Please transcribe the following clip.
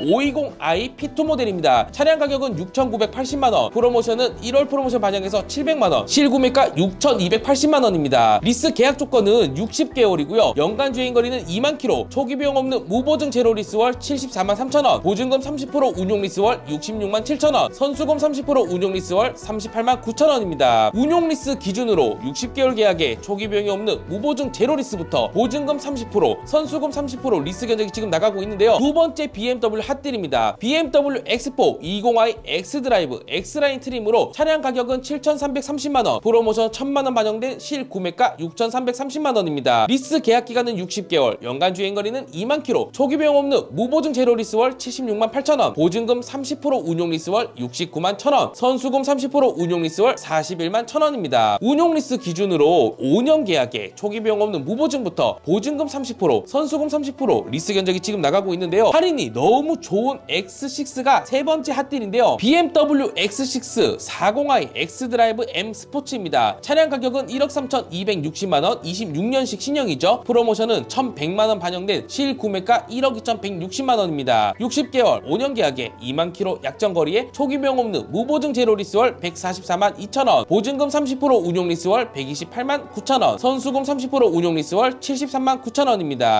520i P2 모델입니다. 차량 가격은 6,980만원, 프로모션은 1월 프로모션 반영해서 700만원, 실구매가 6,280만원입니다. 리스 계약 조건은 60개월이고요. 연간 주행거리는 2만 킬로, 초기 비용 없는 무보증 제로 리스월 74만 3천원, 보증금 30% 운용 리스월 66만 7천원, 선수금 30% 운용 리스월 38만 9천원입니다. 운용 리스 기준으로 60개월 계약에 초기 비용이 없는 무보증 제로 리스부터 보증금 30%, 선수금 30% 리스 견적이 지금 나가고 있는데요. 두 번째 BMW 핫딜입니다. BMW X4 20i X 드라이브 X 라인 트림으로 차량 가격은 7,330만 원, 프로모션 1,000만 원 반영된 실 구매가 6,330만 원입니다. 리스 계약 기간은 60개월, 연간 주행 거리는 2만 킬로, 초기 비용 없는 무보증 제로 리스월 76만 8천 원, 보증금 30% 운용 리스월 69만 1천 원, 선수금 30% 운용 리스월 41만 1천 원입니다. 운용 리스 기준으로 5년 계약에 초기 비용 없는 무보증부터 보증금 30%, 선수금 30% 리스 견적이 지금 나가고 있는데요. 할인이 너무 좋은 X6가 세 번째 핫딜인데요. BMW X6 40i X 드라이브 M 스포츠입니다. 차량 가격은 1억 3,260만 원, 26년식 신형이죠. 프로모션은 1,100만 원 반영된 실 구매가 1억 2,160만 원입니다. 60개월 5년 계약에 2만 킬로 약정 거리에 초기 비용 없는 무보증 제로 리스월 144만 2천 원, 보증금 30% 운용 리스월 128만 9천 원, 선수금 30% 운용 리스월 73만 9천 원입니다.